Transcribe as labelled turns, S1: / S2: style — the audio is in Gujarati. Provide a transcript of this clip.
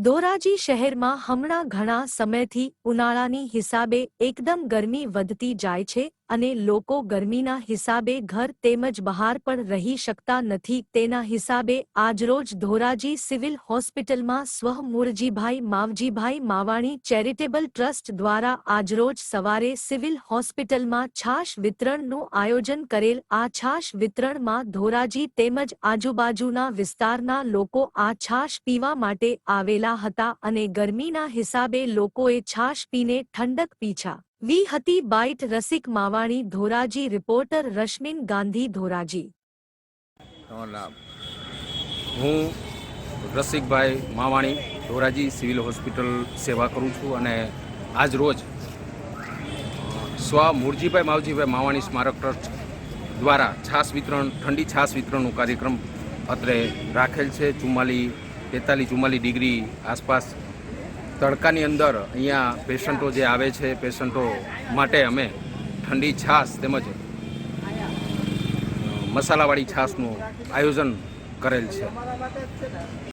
S1: ધોરાજી શહેરમાં હમણાં ઘણા સમયથી ઉનાળાની હિસાબે એકદમ ગરમી વધતી જાય છે અને લોકો ગરમીના હિસાબે ઘર તેમજ બહાર પણ રહી શકતા નથી. તેના હિસાબે આજરોજ ધોરાજી સિવિલ હોસ્પિટલમાં સ્વ મુરજીભાઈ માવજીભાઈ માવાણી ચેરિટેબલ ટ્રસ્ટ દ્વારા આજરોજ સવારે સિવિલ હોસ્પિટલમાં છાશ વિતરણનું આયોજન કરેલ. આ છાશ વિતરણમાં ધોરાજી તેમજ આજુબાજુના વિસ્તારના લોકો આ છાશ પીવા માટે આવેલા હતા અને ગરમીના હિસાબે લોકોએ છાશ પીને ઠંડક પીછા વી હતી બાઇટ રસિક માવાણી ધોરાજી, રિપોર્ટર રશ્મિન ગાંધી ધોરાજી.
S2: હું રસિકભાઈ માવાણી, ધોરાજી સિવિલ હોસ્પિટલ સેવા કરું છું અને આજ રોજ સ્વ મૂળજીભાઈ માવજીભાઈ માવાણી સ્મારક ટ્રસ્ટ દ્વારા છાસ વિતરણ, ઠંડી છાસ વિતરણનો કાર્યક્રમ અત્રે રાખેલ છે. ચુમ્માલી, તેતાલીસ ચુમ્માલીસ ડિગ્રી આસપાસ તડકાની અંદર અહીંયા પેશન્ટો જે આવે છે, પેશન્ટો માટે અમે ઠંડી છાશ તેમજ મસાલાવાળી છાશનું આયોજન કરેલ છે.